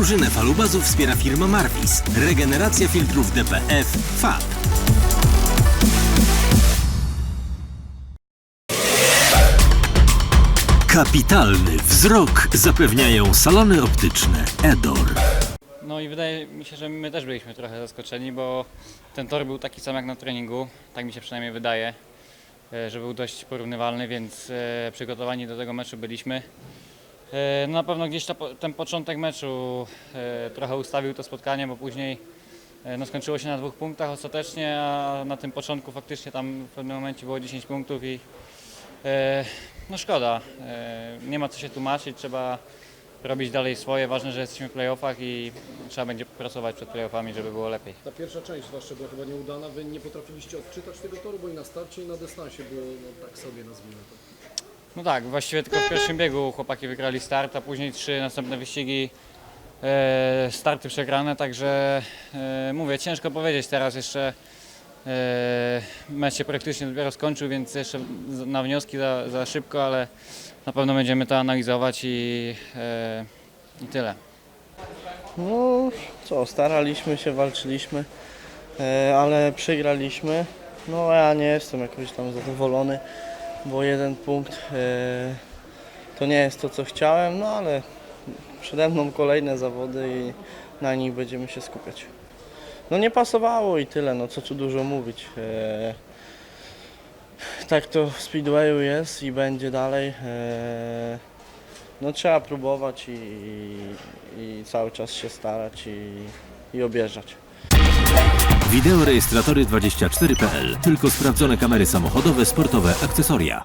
Drużynę falubazów wspiera firma Marvis. Regeneracja filtrów DPF FAB. Kapitalny wzrok zapewniają salony optyczne Edor. No i wydaje mi się, że my też byliśmy trochę zaskoczeni, bo ten tor był taki sam jak na treningu, tak mi się przynajmniej wydaje, e, że był dość porównywalny, więc e, przygotowani do tego meczu byliśmy. E, No na pewno gdzieś ta, po- ten początek meczu e, trochę ustawił to spotkanie, bo później e, no, skończyło się na dwóch punktach ostatecznie, a na tym początku faktycznie tam w pewnym momencie było 10 punktów i no szkoda. Nie ma co się tłumaczyć, trzeba robić dalej swoje. Ważne, że jesteśmy w playoffach i trzeba będzie pracować przed playoffami, żeby było lepiej. Ta pierwsza część zwłaszcza była chyba nieudana. Wy nie potrafiliście odczytać tego toru, bo i na starcie, i na dystansie było no, tak sobie, nazwijmy to. No tak, właściwie tylko w pierwszym biegu chłopaki wygrali start, a później trzy następne wyścigi e, starty przegrane, także e, mówię, ciężko powiedzieć teraz jeszcze. E, mecz się praktycznie dopiero skończył, więc jeszcze na wnioski za, za szybko, ale na pewno będziemy to analizować i, e, i tyle. No co, staraliśmy się, walczyliśmy, e, ale przegraliśmy. No ja nie jestem jakoś tam zadowolony, bo jeden punkt e, to nie jest to co chciałem, no ale przede mną kolejne zawody i na nich będziemy się skupiać. No nie pasowało i tyle, no co tu dużo mówić. E, tak to w Speedwayu jest i będzie dalej. E, no trzeba próbować i, i, i cały czas się starać i, i objeżdżać. Wideorejestratory24.pl. Tylko sprawdzone kamery samochodowe, sportowe, akcesoria.